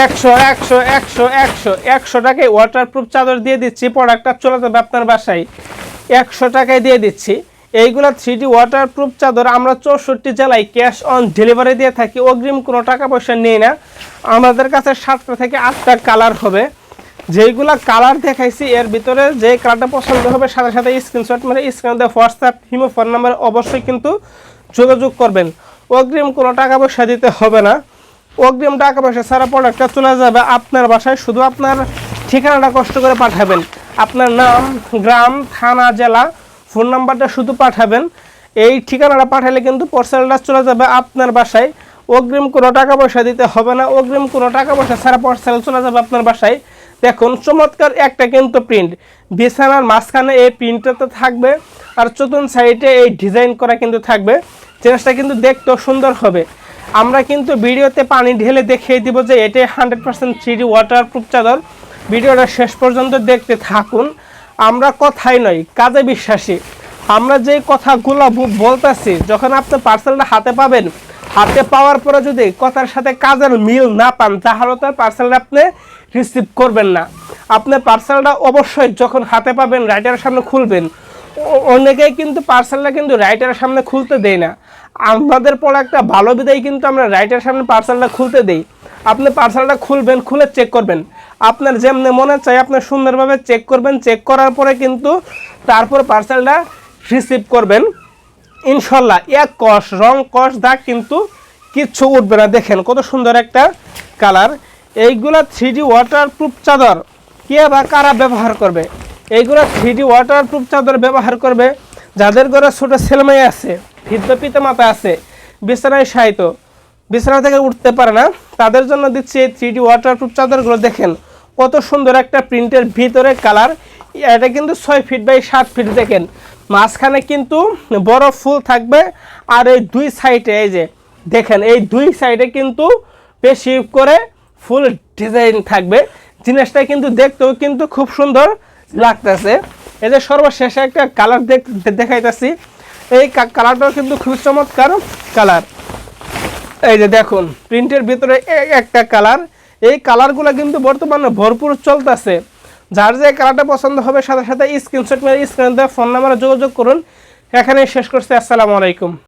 একশো একশো একশো একশো একশো টাকায় ওয়াটারপ্রুফ চাদর দিয়ে দিচ্ছি প্রোডাক্টটা চলে যাবে আপনার বাসায়। একশো টাকায় দিয়ে দিচ্ছি। এইগুলো থ্রি ডি ওয়াটারপ্রুফ চাদর আমরা চৌষট্টি জেলায় ক্যাশ অন ডেলিভারি দিয়ে থাকি, অগ্রিম কোনো টাকা পয়সা নেই না। আমাদের কাছে সাতটা থেকে আটটা কালার হবে। যেইগুলা কালার দেখাইছি, এর ভিতরে যে কালারটা পছন্দ হবে, সাথে সাথে স্ক্রিনশট মানে স্ক্রিনে হোয়াটসঅ্যাপ হিমো ফোন নাম্বার অবশ্যই কিন্তু যোগাযোগ করবেন। অগ্রিম কোনো টাকা পয়সা দিতে হবে না। অগ্রিম টাকা পয়সা ছাড়া প্রোডাক্টটা চলে যাবে আপনার বাসায়। শুধু আপনার ঠিকানাটা কষ্ট করে পাঠাবেন। আপনার নাম, গ্রাম, থানা, জেলা ফোন নাম্বারটা শুধু পাঠাবেন। এই ঠিকানাটা পাঠালে কিন্তু পার্সেলটা চলে যাবে আপনার বাসায়। অগ্রিম কোনো টাকা পয়সা দিতে হবে না। অগ্রিম কোনো টাকা পয়সা ছাড়া পার্সেল চলে যাবে আপনার বাসায়। দেখুন, চমৎকার একটা কিন্তু প্রিন্ট বিছানার মাঝখানে এই প্রিন্টটা থাকবে আর চতুর্থ সাইডে এই ডিজাইন করা কিন্তু থাকবে। জিনিসটা কিন্তু দেখতেও সুন্দর হবে। আমরা কিন্তু ভিডিওতে পানি ঢেলে দেখিয়ে দিব যে এটাই হান্ড্রেড পার্সেন্ট থ্রি ওয়াটারপ্রুফ চাদর। ভিডিওটা শেষ পর্যন্ত দেখতে থাকুন। আমরা কথাই নয় কাজে বিশ্বাসী। আমরা যে কথাগুলো বলতেছি, যখন আপনি পার্সেলটা হাতে পাবেন, হাতে পাওয়ার পরে যদি কথার সাথে কাজের মিল না পান, তাহলে তো পার্সেলটা আপনি রিসিভ করবেন না। আপনি পার্সেলটা অবশ্যই যখন হাতে পাবেন রাইটারের সামনে খুলবেন অনেকেই কিন্তু পার্সেলটা কিন্তু রাইটারের সামনে খুলতে দেয় না। আমাদের প্রোডাক্টটা ভালো বিদায় কিন্তু আমরা রাইটারের সামনে পার্সেলটা খুলতে দেই। আপনি পার্সেলটা খুলবেন, খুলে চেক করবেন। আপনার যেমনি মনে চাই আপনি সুন্দরভাবে চেক করবেন। চেক করার পরে কিন্তু তারপর পার্সেলটা রিসিভ করবেন। ইনশাল্লাহ এক কষ, রং কষ দাগ কিন্তু কিচ্ছু উঠবে না। দেখেন কত সুন্দর একটা কালার এইগুলা থ্রি ডি ওয়াটারপ্রুফ চাদর। কে বা কারা ব্যবহার করবে? এইগুলা থ্রি ডি ওয়াটারপ্রুফ চাদর ব্যবহার করবে। যাদের ঘরে ছোটো ছেলেমেয়ে আছে, বৃদ্ধ পিতা মাতা আছে, বিছানায় সাহিত বিছানা থেকে উঠতে পারে না, তাদের জন্য দিচ্ছি এই থ্রি ডি ওয়াটারপ্রুফ চাদরগুলো। দেখেন, কত সুন্দর একটা প্রিন্টের ভিতরে কালার। এটা কিন্তু ছয় ফিট বাই সাত ফিট দেখেন। মাঝখানে কিন্তু বড় ফুল থাকবে, আর এই দুই সাইডে এই যে, দেখেন, এই দুই সাইডে কিন্তু বেশি করে ফুল ডিজাইন থাকবে। জিনিসটা কিন্তু দেখতেও কিন্তু খুব সুন্দর। লাগতেছে। এই যে সর্বশেষে একটা কালার দেখাইতেছি। এই কালারটাও কিন্তু খুব চমৎকার কালার এই যে দেখুন প্রিন্টের ভিতরে একটা কালার এই কালারগুলো কিন্তু বর্তমানে ভরপুর চলতেছে। যার যে কালারটা পছন্দ হবে, সাথে সাথে স্ক্রিনশট মেরে স্ক্রিন দেওয়া ফোন নাম্বারে যোগাযোগ করুন। এখানেই শেষ করছি। আসসালামু আলাইকুম।